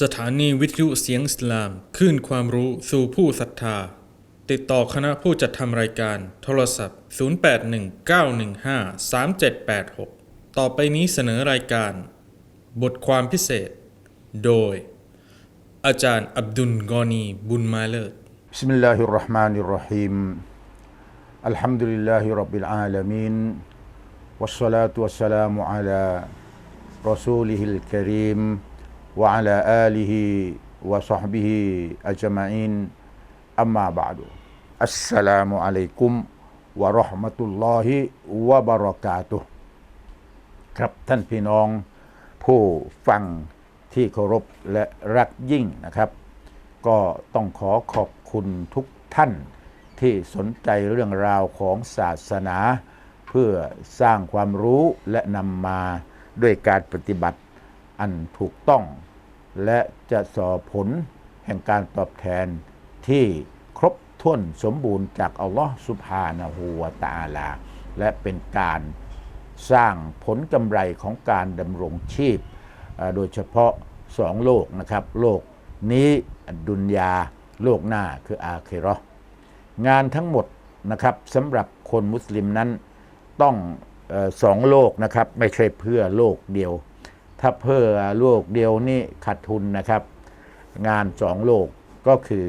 สถานีวิทยุเสียงสลามขึ้นความรู้สู่ผู้ศรัทธา ติดต่อคณะผู้จัดทำรายการ โทรศัพท์ 0819153786 ต่อไปนี้เสนอรายการ บทความพิเศษ โดย อาจารย์อับดุลกอนีบุญมาเลิศบิสมิลลาฮิรราะห์มานิรราะฮีมอัลฮัมดุลิลลาฮิรับบิลอาลามีนวัสสลาตุวัสสลามุอะลารอซูลิฮิลกะรีม وعلى آله وصحبه أجمعين أما بعد السلام عليكم ورحمة الله وبركاته ครับท่านพี่น้องผู้ฟังที่เคารพและรักยิ่งนะครับ ก็ต้องขอขอบคุณทุกท่านที่สนใจเรื่องราวของศาสนา เพื่อสร้างความรู้และนำมาด้วยการปฏิบัติอันถูกต้อง และจะสอบผลแห่งการตอบแทนที่ครบถ้วนสมบูรณ์จากอัลลอฮฺสุบฮานะฮูวะตาลา และเป็นการสร้างผลกำไรของการดำรงชีพ โดยเฉพาะสองโลกนะครับ โลกนี้ดุนยาโลกหน้าคืออาเคราะห์งานทั้งหมดนะครับสำหรับคนมุสลิมนั้นต้องออสองโลกนะครับ ไม่ใช่เพื่อโลกเดียว ถ้าเพื่อโลกเดียวนี่ขาดทุนนะครับ งานสองโลกก็คือ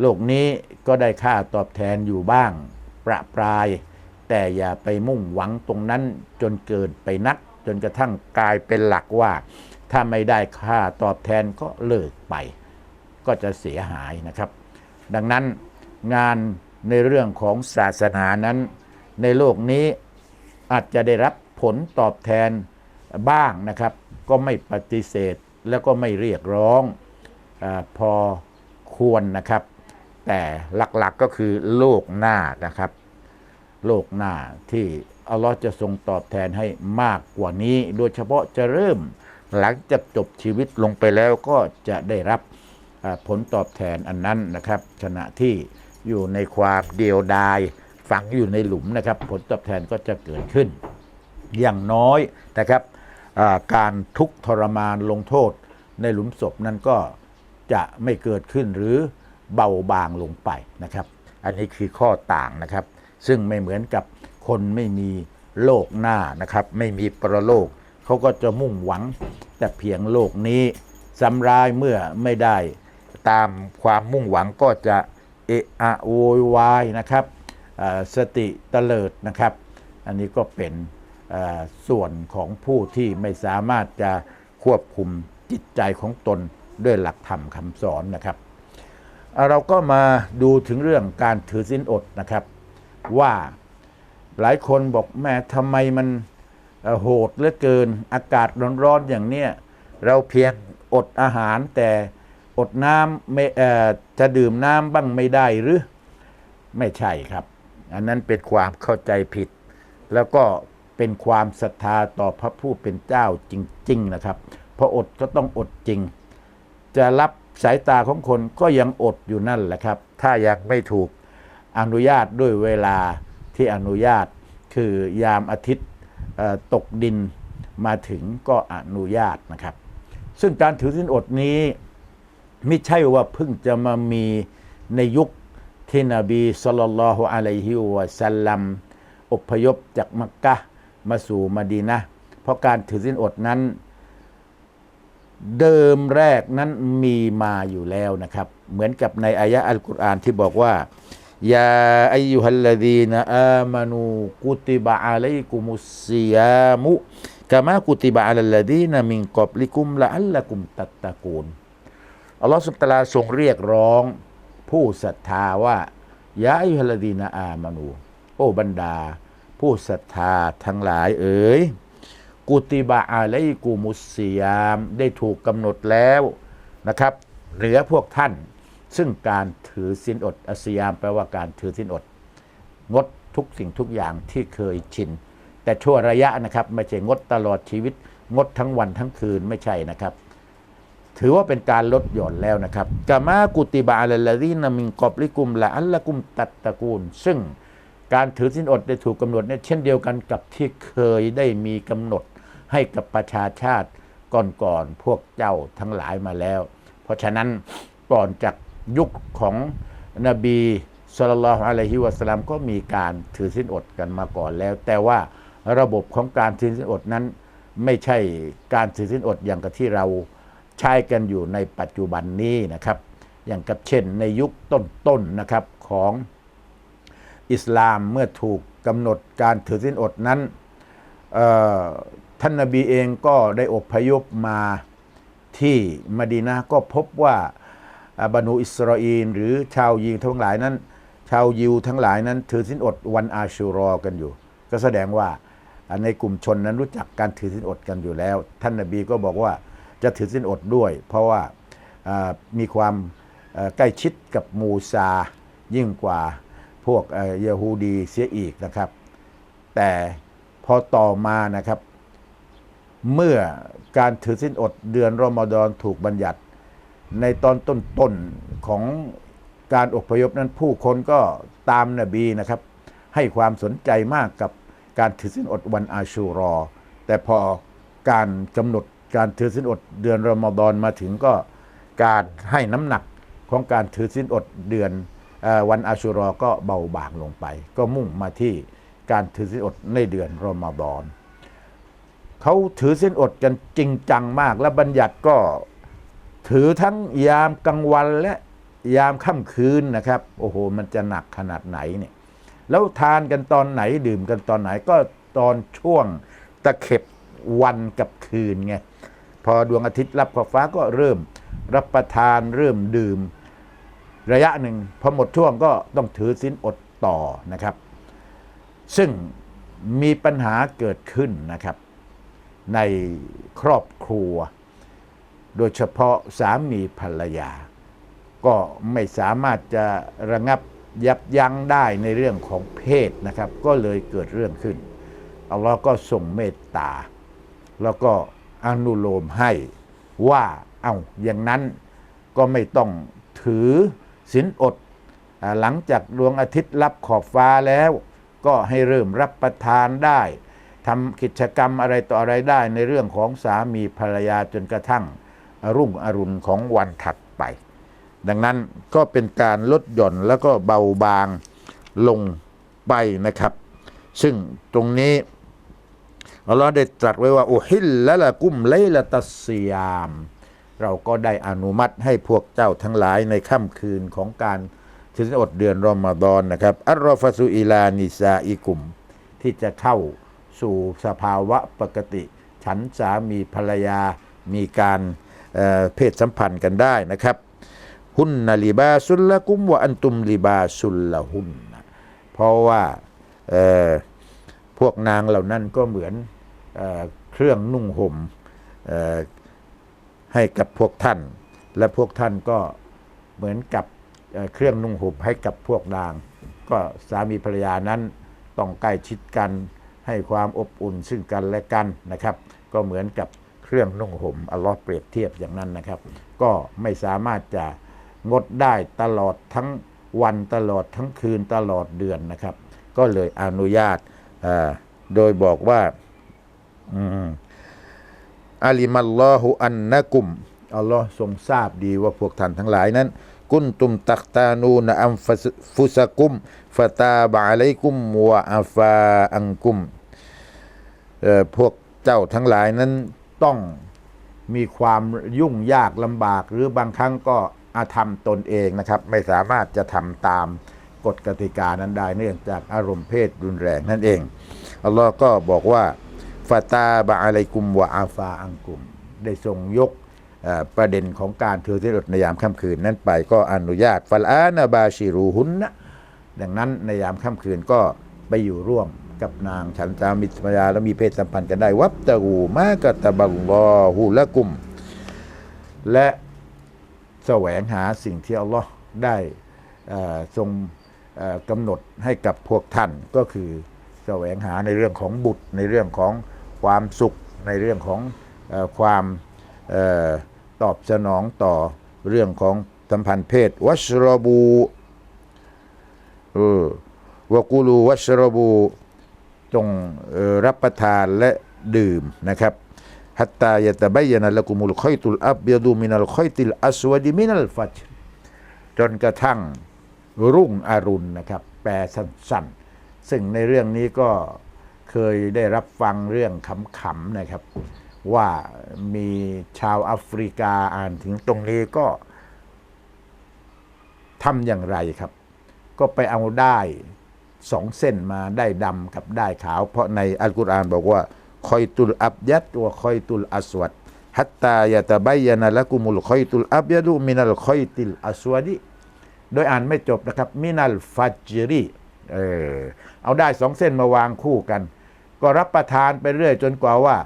โลกนี้ก็ได้ค่าตอบแทนอยู่บ้าง ประปราย แต่อย่าไปมุ่งหวังตรงนั้นจนเกินไปนัก จนกระทั่งกลายเป็นหลักว่า ถ้าไม่ได้ค่าตอบแทนก็เลิกไป ก็จะเสียหายนะครับ ดังนั้นงานในเรื่องของศาสนานั้น ในโลกนี้อาจจะได้รับผลตอบแทน บ้างนะครับ ก็ไม่ปฏิเสธแล้วก็ไม่เรียกร้องอพอควรนะครับ แต่หลักๆก็คือโลกหน้านะครับ โลกหน้าที่อัลลอฮ์จะทรงตอบแทนให้มากกว่านี้ โดยเฉพาะจะเริ่มหลังจากจบชีวิตลงไปแล้วก็จะได้รับผลตอบแทนอันนั้นนะครับ ขณะที่อยู่ในความเดียวดายฝังอยู่ในหลุมนะครับ ผลตอบแทนก็จะเกิดขึ้น อย่างน้อยนะครับ การทุกทรมานลงโทษในหลุมศพนั้นก็จะไม่เกิดขึ้นหรือเบาบางลงไปนะครับ อันนี้คือข้อต่างนะครับ ซึ่งไม่เหมือนกับคนไม่มีโลกหน้านะครับ ไม่มีประโลกเขาก็จะมุ่งหวังแต่เพียงโลกนี้สำรายเมื่อไม่ได้ตามความมุ่งหวังก็จะเอะอะโวยวายนะครับสติเตลิดนะครับ อันนี้ก็เป็น ส่วนของผู้ที่ไม่สามารถจะควบคุมจิตใจของตนด้วยหลักธรรมคำสอนนะครับเเราก็มาดูถึงเรื่องการถือศีลอดนะครับ ว่าหลายคนบอกแม่ทำไมมันโหดเหลือเกินอากาศร้อนๆอย่างเนี้ยเราเพียงอดอาหารแต่อดน้ำจะดื่มน้ำบ้างไม่ได้หรือ ไม่ใช่ครับ อันนั้นเป็นความเข้าใจผิด แล้วก็ เป็นความศรัทธาต่อพระผู้เป็นเจ้าจริง ๆ นะครับพระอดก็ต้องอดจริง จะรับสายตาของคนก็ยังอดอยู่นั่นแหละครับ ถ้ายังไม่ถูกอนุญาตด้วยเวลาที่อนุญาตคือยามอาทิตย์ตกดินมาถึงก็อนุญาตนะครับ ซึ่งการถือศีลอดนี้ไม่ใช่ว่าเพิ่งจะมามีในยุคที่นบีสุลต่านละฮ์อะลัยฮิวะสัลลัมอพยพจากมักกะ มาสู่มะดีนะ เพราะการถือศีลอดนั้น เดิมแรกนั้นมีมาอยู่แล้วนะครับ เหมือนกับในอายะอัลกุรอานที่บอกว่ายาอายุฮัลลดีนอามานูกุติบะอะลัยกุมุสซิยามุกามากุติบะอะลัลลดีนมินกอบลิกุมละอัลละกุมตัตตะกูนอัลลอฮฺสุบตลาทรงเรียกร้อง ผู้ศรัทธาว่ายาอิฮัลลดีนาอามานู โอ้บรรดา ผู้ศรัทธาทั้งหลายเอ๋ยกุติบะอาลัยกูมุสซิยามได้ถูกกำหนดแล้วนะครับ เหนือพวกท่าน ซึ่งการถือสินอดอัสยามแปลว่าการถือสินอด งดทุกสิ่งทุกอย่างที่เคยชิน แต่ชั่วระยะนะครับไม่ใช่งดตลอดชีวิต งดทั้งวันทั้งคืนไม่ใช่นะครับ ถือว่าเป็นการลดหย่อนแล้วนะครับกามากุติบาอัลลาดีนามิงกอบลิกุมละอัลละกุมตัตตะกูล ซึ่ง การถือสินอดได้ถูกกำหนดเนี่ยเช่นเดียวกันกับที่เคยได้มีกำหนดให้กับประชาชาติก่อนๆพวกเจ้าทั้งหลายมาแล้ว เพราะฉะนั้นก่อนจากยุคของนบีสุลต่านอะลัยฮิวะสลามก็มีการถือสินอดกันมาก่อนแล้ว แต่ว่าระบบของการถือสินอดนั้น ไม่ใช่การถือสินอดอย่างกับที่เราใช้กันอยู่ในปัจจุบันนี้นะครับ อย่างกับเช่นในยุคต้นๆนะครับของ อิสลามเมื่อถูกกำหนดการถือสินอดนั้นท่านนบีเองก็ได้อพยพมาที่มดีนะก็พบว่าอ่าบรรนูอิสราเอลหรือชาวยิวทั้งหลายนั้น ชาวยิวทั้งหลายนั้น ถือสินอดวันอาชูรอกันอยู่ ก็แสดงว่าในกลุ่มชนนั้นรู้จักการถือสินอดกันอยู่แล้ว ท่านนบีก็บอกว่าจะถือสินอดด้วย เพราะว่ามีความใกล้ชิดกับมูซายิ่งกว่า พวกเยะฮูดีเสียอีกนะครับ แต่พอต่อมานะครับ เมื่อการถือสินอดเดือนรอมฎอนถูกบัญญัติ ในตอนต้นๆของการอพยพนั้นผู้คนก็ตามนบีนะครับ ให้ความสนใจมากกับการถือสินอดวันอาชูรอ แต่พอการกำหนดการถือสินอดเดือนรอมฎอนมาถึงก็การให้น้ำหนักของการถือสินอดเดือน วันอาชูรอก็เบาบางลงไป ก็มุ่งมาที่การถือสินอดในเดือนรอมฎอนเขาถือสินอดกันจริงจังมาก และบัญญัติก็ถือทั้งยามกลางวันและยามค่ำคืนนะครับ โอ้โห มันจะหนักขนาดไหนเนี่ยแล้วทานกันตอนไหนดื่มกันตอนไหนก็ตอนช่วงตะเข็บวันกับคืนไงพอดวงอาทิตย์รับขอบฟ้าก็เริ่มรับประทานเริ่มดื่ม ระยะหนึ่งพอหมดช่วงก็ต้องถือสินอดต่อนะครับ ซึ่งมีปัญหาเกิดขึ้นนะครับ ในครอบครัว โดยเฉพาะสามีภรรยา ก็ไม่สามารถจะระงับยับยั้งได้ในเรื่องของเพศนะครับ ก็เลยเกิดเรื่องขึ้นอัลลอฮ์ก็ส่งเมตตา แล้วก็อนุโลมให้ว่าเอาอย่างนั้นก็ไม่ต้องถือ ศีลอดหลังจากดวงอาทิตย์รับขอบฟ้าแล้ว ก็ให้เริ่มรับประทานได้ทำกิจกรรมอะไรต่ออะไรได้ในเรื่องของสามีภรรยาจนกระทั่งรุ่งอรุณของวันถัดไป ดังนั้นก็เป็นการลดหย่อนแล้วก็เบาบางลงไปนะครับ ซึ่งตรงนี้อัลลอฮ์ได้ตรัสไว้ว่าโอฮิลละละกุมไลละตัสยาม เราก็ได้อนุมัติให้พวกเจ้าทั้งหลายในค่ำคืนของการถืออดเดือนรอมฎอนนะครับอัลรอฟาซุอิลานิซาอิกุม ที่จะเข้าสู่สภาวะปกติ ฉันสามีภรรยามีการเเพศสัมพันธ์กันได้นะครับหุนนาลิบาสุลละกุมวะอันตุมลิบาสุลละหุนเพราะว่าพวกนางเหล่านั้นก็เหมือนเอเครื่องนุ่งห่มเอ่อ ให้กับพวกท่าน และพวกท่านก็เหมือนกับเครื่องนุ่งห่มให้กับพวกนาง ก็สามีภรรยานั้นต้องใกล้ชิดกัน ให้ความอบอุ่นซึ่งกันและกันนะครับ ก็เหมือนกับเครื่องนุ่งห่มอัลลอฮ์เปรียบเทียบอย่างนั้นนะครับ ก็ไม่สามารถจะงดได้ตลอดทั้งวันตลอดทั้งคืนตลอดเดือนนะครับ ก็เลยอนุญาตโดยบอกว่า อืม อาลิมัลลอฮุอันนะกุมอัลลอฮ์ทรงทราบดีว่าพวกท่านทั้งหลายนั้น กุนตุมตักตานูนอัมฟุสกุมฟตาบะอะลัยกุมวะอาฟาอังกุมพวกเจ้าทั้งหลายนั้นต้องมีความยุ่งยากลำบาก หรือบางครั้งก็อาธรรมตนเองนะครับ ไม่สามารถจะทำตามกฎกติกานั้นได้เนื่องจากอารมณ์เพศรุนแรงนั่นเองอัลลอฮ์ก็บอกว่า ฟาตาบะอะลัยกุมวะอาฟาอังกุม ได้ทรงยกประเด็นของการถือศีลอดในยามค่ำคืนนั้นไปก็อนุญาตฟัลอานาบาชิรูฮุนนะดังนั้นในยามค่ำคืนก็ไปอยู่ร่วมกับนางฉันสามิตรภรรยาแล้วมีเพศสัมพันธ์กันได้ วับตะกูมากะตะบัลลอฮุละกุม และแสวงหาสิ่งที่อัลลอฮ์ได้ทรงกำหนดให้กับพวกท่านก็คือแสวงหาในเรื่องของบุตรในเรื่องของ ความสุขในเรื่องของอความออตอบสนองต่อเรื่องของสัมพันธ์เพศ วัชรบูวกูลูวัชรบูจงรับประทานและดื่มนะครับฮัตตายะตะบยยนะละกุมุลคอยตุลอับยดูมินัลคอยติลอัสวดีมินัลฟัจจนกระทั่งรุ่งอรุณนะครับ แปลสั้นๆ ซึ่งในเรื่องนี้ก็ เคยได้รับฟังเรื่องขำๆนะครับ ว่ามีชาวแอฟริกาอ่านถึงตรงนี้ก็ทำอย่างไรครับ ก็ไปเอาได้สองเส้นมาได้ดำกับได้ขาว เพราะในอัลกุรอานบอกว่าคอยตุลอับยัดวคอยตุลอัสวัดฮัตตายะตะบยยนะละกุมุลคอยตุลอับยัดูมินัลคอยติลอัสวดีโดยอ่านไม่จบนะครับ มินัลฟัจรีเออเอาได้สองเส้นมาวางคู่กัน ก็รับประทานไปเรื่อยจนกว่าว่า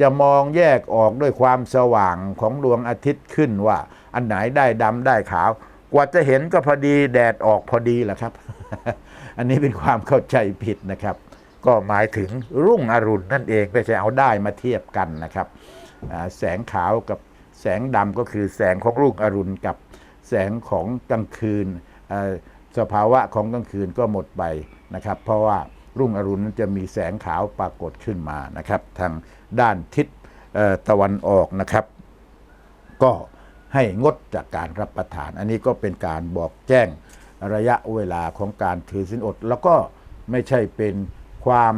จะมองแยกออกด้วยความสว่างของดวงอาทิตย์ขึ้นว่า อันไหนได้ดำได้ขาว กว่าจะเห็นก็พอดีแดดออกพอดีแหละครับ อันนี้เป็นความเข้าใจผิดนะครับ ก็หมายถึงรุ่งอรุณนั่นเองไม่ใช่เอาได้มาเทียบกันนะครับแสงขาวกับแสงดำก็คือแสงของรุ่งอรุณกับแสงของกลางคืนสภาวะของกลางคืนก็หมดไปนะครับ เพราะว่า รุ่งอรุณจะมีแสงขาวปรากฏขึ้นมานะครับ ทางด้านทิศตะวันออกนะครับ ก็ให้งดจากการรับประทาน อันนี้ก็เป็นการบอกแจ้งระยะเวลาของการถือศีลอด แล้วก็ไม่ใช่เป็นความ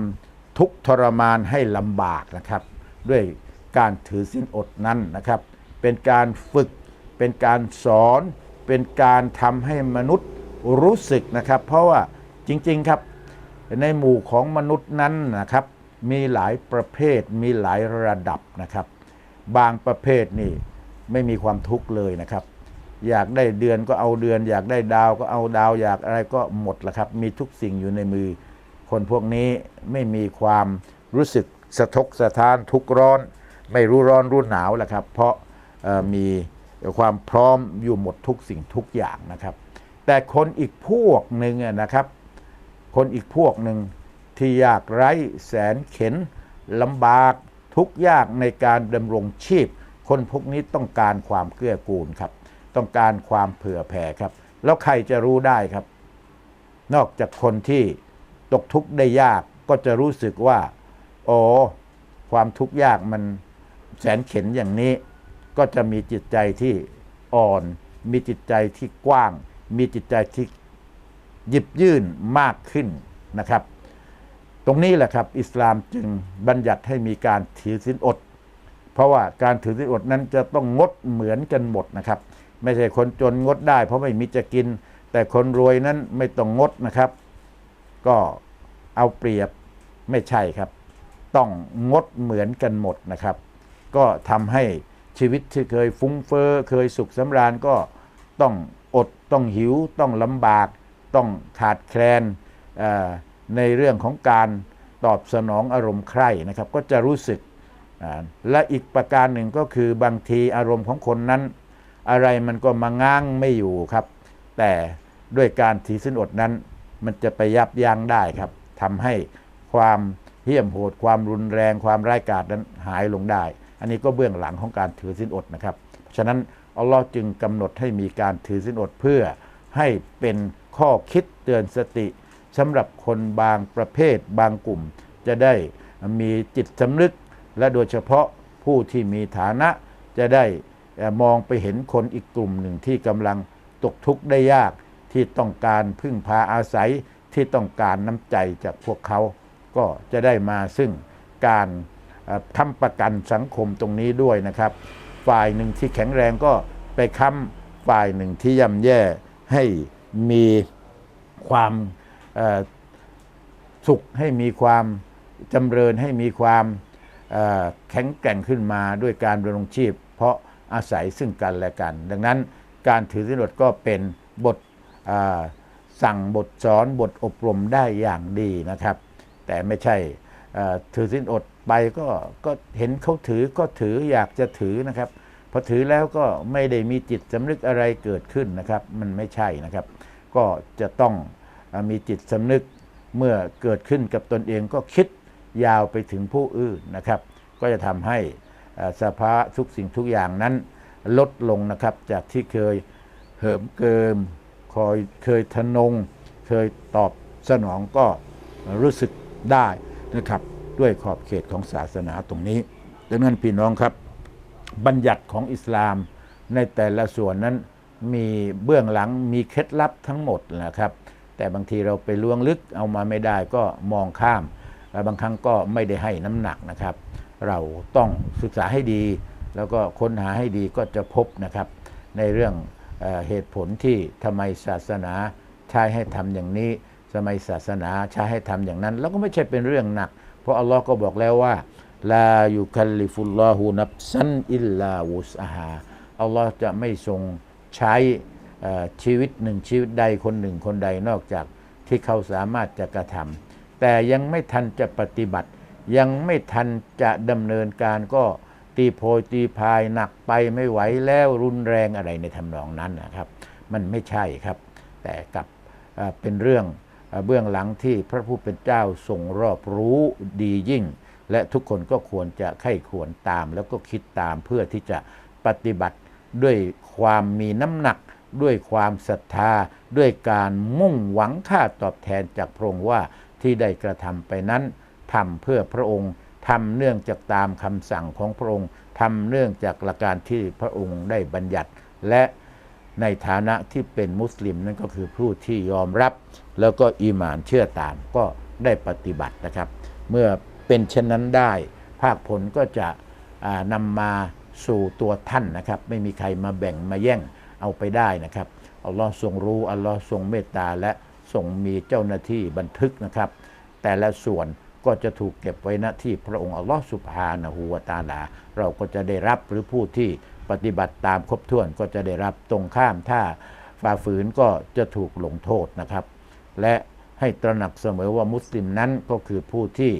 ทุกข์ทรมานให้ลำบากนะครับ ด้วยการถือศีลอดนั้นนะครับ เป็นการฝึกเป็นการสอน เป็นการทำให้มนุษย์รู้สึกนะครับ เพราะว่าจริง ๆ ครับ ในหมู่ของมนุษย์นั้นนะครับ มีหลายประเภทมีหลายระดับนะครับ บางประเภทนี่ไม่มีความทุกข์เลยนะครับ อยากได้เดือนก็เอาเดือน อยากได้ดาวก็เอาดาว อยากอะไรก็หมดละครับ มีทุกสิ่งอยู่ในมือ คนพวกนี้ไม่มีความรู้สึกสะทกสะท้านทุกขร้อน ไม่รู้ร้อนรู้หนาวละครับ เพราะมีความพร้อมอยู่หมดทุกสิ่งทุกอย่างนะครับ แต่คนอีกพวกหนึ่งนะครับ คนอีกพวกหนึ่งที่ยากไร้แสนเข็นลำบากทุกยากในการดำรงชีพ คนพวกนี้ต้องการความเกื้อกูลครับ ต้องการความเผื่อแผ่ครับ แล้วใครจะรู้ได้ครับ นอกจากคนที่ตกทุกข์ได้ยากก็จะรู้สึกว่าอ๋อความทุกข์ยากมันแสนเข็นอย่างนี้ ก็จะมีจิตใจที่อ่อน มีจิตใจที่กว้าง มีจิตใจที่ หยิบยื่นมากขึ้นนะครับ ตรงนี้แหละครับ อิสลามจึงบัญญัติให้มีการถือศีลอด เพราะว่าการถือศีลอดนั้นจะต้องงดเหมือนกันหมดนะครับ ไม่ใช่คนจนงดได้ เพราะไม่มีจะกิน แต่คนรวยนั้นไม่ต้องงดนะครับ ก็เอาเปรียบไม่ใช่ครับ ต้องงดเหมือนกันหมดนะครับ ก็ทำให้ชีวิตที่เคยฟุ้งเฟ้อเคยสุขสำราญก็ต้องอดต้องหิวต้องลำบาก ต้องขาดแคลนในเรื่องของการตอบสนองอารมณ์ใคร่นะครับ ก็จะรู้สึก และอีกประการหนึ่งก็คือบางทีอารมณ์ของคนนั้น อะไรมันก็มาง้างไม่อยู่ครับ แต่ด้วยการถือสินอดนั้น มันจะไปยับยั้งได้ครับทำให้ความเหี้ยมโหดความรุนแรงความร้ายกาจนั้นหายลงได้ อันนี้ก็เบื้องหลังของการถือสินอดนะครับ ฉะนั้นอัลลอฮ์จึงกำหนดให้มีการถือสินอดเพื่อให้เป็น ข้อคิดเตือนสติสำหรับคนบางประเภทบางกลุ่ม จะได้มีจิตสำนึก และโดยเฉพาะผู้ที่มีฐานะจะได้มองไปเห็นคนอีกกลุ่มหนึ่งที่กำลังตกทุกข์ได้ยากที่ต้องการพึ่งพาอาศัยที่ต้องการน้ำใจจากพวกเขา ก็จะได้มาซึ่งการค้ำประกันสังคมตรงนี้ด้วยนะครับ ฝ่ายหนึ่งที่แข็งแรงก็ไปค้ำฝ่ายหนึ่งที่ย่ำแย่ให้ มีความสุขให้มีความจำเริญให้มีความแข็งแกร่งขึ้นมาด้วยการดำรงชีพ เพราะอาศัยซึ่งกันและกัน ดังนั้นการถือศีลอดก็เป็นบทสั่งบทสอนบทอบรมได้อย่างดีนะครับ แต่ไม่ใช่ถือศีลอดไปก็ก็เห็นเขาถือก็ถืออยากจะถือนะครับ พอถือแล้วก็ไม่ได้มีจิตสำนึกอะไรเกิดขึ้นนะครับ มันไม่ใช่นะครับ ก็จะต้องมีจิตสำนึกเมื่อเกิดขึ้นกับตนเองก็คิดยาวไปถึงผู้อื่นนะครับ ก็จะทำให้สภาทุกสิ่งทุกอย่างนั้นลดลงนะครับ จากที่เคยเหิมเกิมคอยเคยทะนง เคยตอบสนองก็รู้สึกได้นะครับ ด้วยขอบเขตของศาสนาตรงนี้ ดังนั้นพี่น้องครับ บัญญัติของอิสลาม ในแต่ละส่วนนั้นมีเบื้องหลังมีเคล็ดลับทั้งหมดนะครับ แต่บางทีเราไปล่วงลึกเอามาไม่ได้ก็มองข้ามและบางครั้งก็ไม่ได้ให้น้ำหนักนะครับ เราต้องศึกษาให้ดี แล้วก็ค้นหาให้ดีก็จะพบนะครับ ในเรื่องเออเหตุผลที่ทำไมศาสนาใช้ให้ทำอย่างนี้ทำไมศาสนาใช้ให้ทำอย่างนั้น แล้วก็ไม่ใช่เป็นเรื่องหนัก เพราะอัลลอฮ์ก็บอกแล้วว่า ลายุคัลลิฟุลลอฮูนับซันอิลลาวุสอาฮาอัลลอฮ์จะไม่ทรงใช้ชีวิตหนึ่งชีวิตใดคนหนึ่งคนใดนอกจากที่เขาสามารถจะกระทำแต่ยังไม่ทันจะปฏิบัติ ยังไม่ทันจะดำเนินการก็ตีโพยตีพายหนักไปไม่ไหวแล้วรุนแรงอะไรในทำนองนั้นนะครับ มันไม่ใช่ครับ แต่กับเป็นเรื่องเอ่อเบื้องหลังที่พระผู้เป็นเจ้าทรงรอบรู้ดียิ่ง และทุกคนก็ควรจะไข้ควรตาม แล้วก็คิดตามเพื่อที่จะปฏิบัติด้วยความมีน้ำหนัก ด้วยความศรัทธา ด้วยการมุ่งหวังค่าตอบแทนจากพระองค์ว่าที่ได้กระทำไปนั้นทำเพื่อพระองค์ทำเนื่องจากตามคำสั่งของพระองค์ทำเนื่องจากหลักการที่พระองค์ได้บัญญัติ และในฐานะที่เป็นมุสลิมนั่นก็คือผู้ที่ยอมรับ แล้วก็อีหมานเชื่อตามก็ได้ปฏิบัตินะครับ เมื่อ เป็นเช่นนั้นได้ ภาคผลก็จะนำมาสู่ตัวท่านนะครับ ไม่มีใครมาแบ่งมาแย่งเอาไปได้นะครับอัลลอฮ์ทรงรู้อัลลอฮ์ทรงเมตตาและทรงมีเจ้าหน้าที่บันทึกนะครับ แต่ละส่วนก็จะถูกเก็บไว้ณที่พระองค์อัลลอฮ์สุบฮานะฮูวตาลา เราก็จะได้รับหรือผู้ที่ปฏิบัติตามครบถ้วนก็จะได้รับตรงข้ามถ้าฝ่าฝืนก็จะถูกลงโทษนะครับ และให้ตระหนักเสมอว่ามุสลิมนั้นก็คือผู้ที่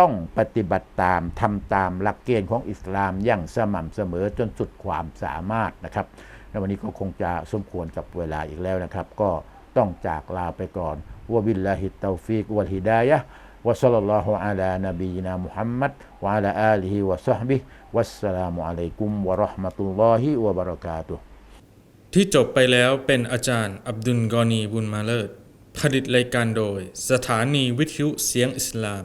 ต้องปฏิบัติตามทำตามหลักเกณฑ์ของอิสลามอย่างสม่ำเสมอจนสุดความสามารถนะครับในวันนี้ก็คงจะสมควรกับเวลาอีกแล้วนะครับ ก็ต้องจากลาไปก่อนวะบิลลาฮิตตาฟิกวัลฮิดายะวะซัลลัลลอฮุอะลานบีนามุฮัมมัดวะอะลาอาลิฮิวะซอฮบิวัสสลามุอะลัยกุมวะเราะห์มะตุลลอฮิวะบะเราะกาตุที่จบไปแล้วเป็นอาจารย์อับดุลกอนีบุญมาเลิศผลิตรายการโดย สถานีวิทยุเสียงอิสลาม